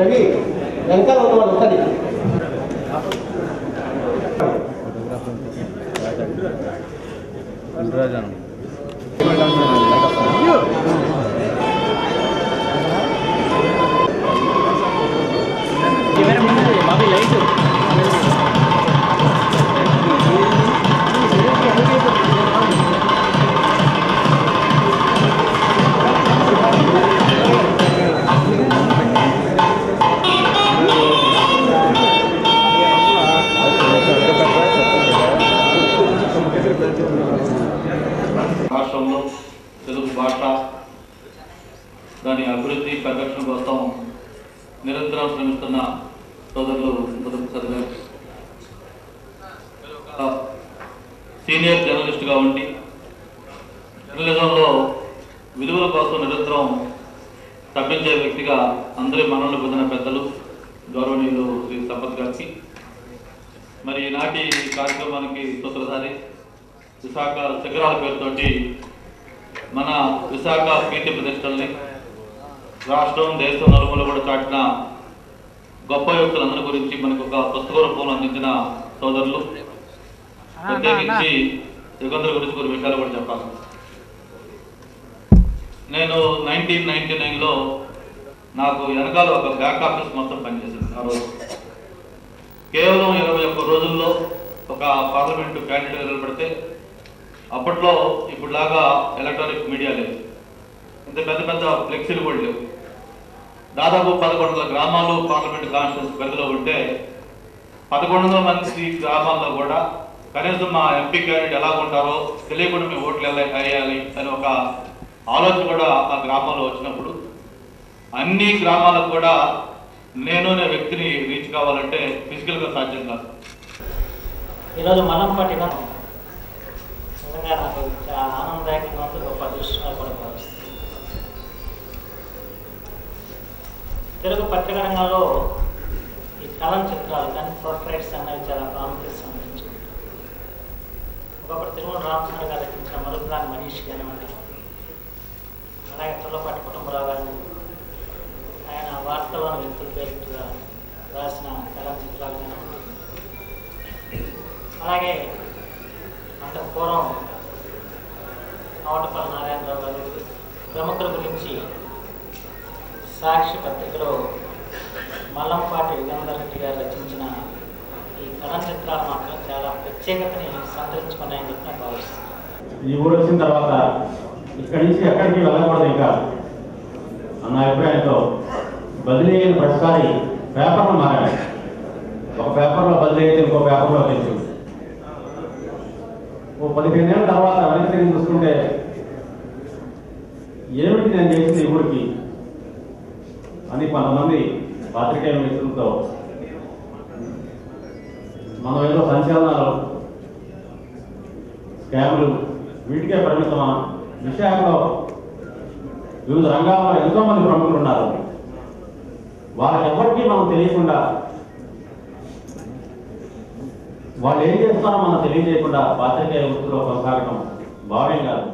Tapi yang kalau tuan tadi. Fotografer. భాష దాని అభివృద్ధి పరిరక్షణ కోసం నిరంతరం శ్రమిస్తున్న సోదరులు మొదటి మీరు ఒక సీనియర్ జర్నలిస్ట్గా ఉండి జర్నలిజంలో విలువల కోసం నిరంతరం తప్పించే వ్యక్తిగా అందరి మనల్ని పొందిన పెద్దలు గౌరవనీయులు శ్రీ సంపత్ గారికి. మరి ఈనాటి కార్యక్రమానికి సూత్రధారి విశాఖ శిఖరాల పేరుతోటి మన విశాఖ కీర్తి ప్రతిష్టల్ని రాష్ట్రం దేశం నలుమూల కూడా చాటిన గొప్ప వ్యక్తులందరి గురించి మనకు ఒక పుస్తక రూపంలో అందించిన సోదరులు. ప్రత్యేకించి యుగంధర్ గురించి కొన్ని విషయాలు కూడా చెప్పాలి. నేను నైన్టీన్ నైన్టీ నైన్లో నాకు వెనకాల ఒక బ్యాక్ ఆఫీస్ మొత్తం పనిచేసింది ఆ రోజు. కేవలం ఇరవై ఒక్క రోజుల్లో ఒక పార్లమెంటు క్యాండిడేట్ నిలబడితే అప్పట్లో ఇప్పుడులాగా ఎలక్ట్రానిక్ మీడియా లేదు. ఇంత పెద్ద పెద్ద ఫ్లెక్సీలు కూడా లేవు. దాదాపు పదకొండు వందల గ్రామాలు పార్లమెంట్ కాన్స్టిట్యూన్స్ పరిధిలో ఉంటే పదకొండు వందల మంది గ్రామాల్లో కూడా కనీసం మా ఎంపీ క్యాండిడేట్ ఎలా ఉంటారో తెలియకుండా మేము ఓట్లు ఎలా వేయాలి అని ఒక ఆలోచన కూడా ఆ గ్రామంలో వచ్చినప్పుడు అన్ని గ్రామాలకు కూడా నేను అనే వ్యక్తిని రీచ్ కావాలంటే ఫిజికల్గా సాధ్యం కాదు. ఈరోజు మనం పట్టిన నిజంగా నాకు చాలా ఆనందదాయకంగా ఉంది గొప్ప అదృష్టంగా కూడా భావిస్తుంది. తెలుగు పత్రికరంగంలో ఈ కలం చిత్రాలు కానీ పోర్ట్రేట్స్ అనేవి చాలా ప్రాముఖ్యత సంబంధించింది ఒకప్పుడు తిరుమల రామచంద్ర గారు రచించిన మధుప్రాణి మనీష్ కానివ్వండి అలాగే తొలపాటి కుటుంబరావు గారు ఆయన వార్తలను వ్యక్తుల పేరుగా రాసిన కలం చిత్రాలు అలాగే అంటే పూర్వం ఆవటపల్లి నారాయణరావు గారు ప్రముఖుల గురించి సాక్షి పత్రికలో మల్లంపాటి యుగంధర్ రెడ్డి గారు రచించిన ఈ కళా చిత్రాలు మాత్రం చాలా ప్రత్యేకతని సంతరించుకున్నాయని చెప్పి నేను భావిస్తున్నాను. ఈ ఊరు వచ్చిన తర్వాత ఇక్కడి నుంచి ఎక్కడికి వెళ్ళకూడదు ఇంకా. అన్న అభిప్రాయంతో బదిలీ అయిన ప్రతిసారి పేపర్లు మారాయి ఒక పేపర్లో బదిలీ అయితే ఇంకో పేపర్లో తెలుసు ఓ పదిహేను ఏళ్ళ తర్వాత వెనక్కి తిరిగి చూసుకుంటే ఏమిటి నేను చేసింది ఈ ఊరికి అని కొంతమంది పాత్రికేయ మిత్రులతో మనం ఏదో సంచలనాలు స్కాములు వీటికే పరిమితమా? విశాఖలో వివిధ రంగాల్లో ఎంతో మంది ప్రముఖులు ఉన్నారు. వాళ్ళకి ఎవరికి మనం తెలియకుండా వాళ్ళు ఏం చేస్తారో మనం తెలియజేయకుండా పాత్రికేయ వృత్తిలో కొనసాగడం భావ్యం కాదు.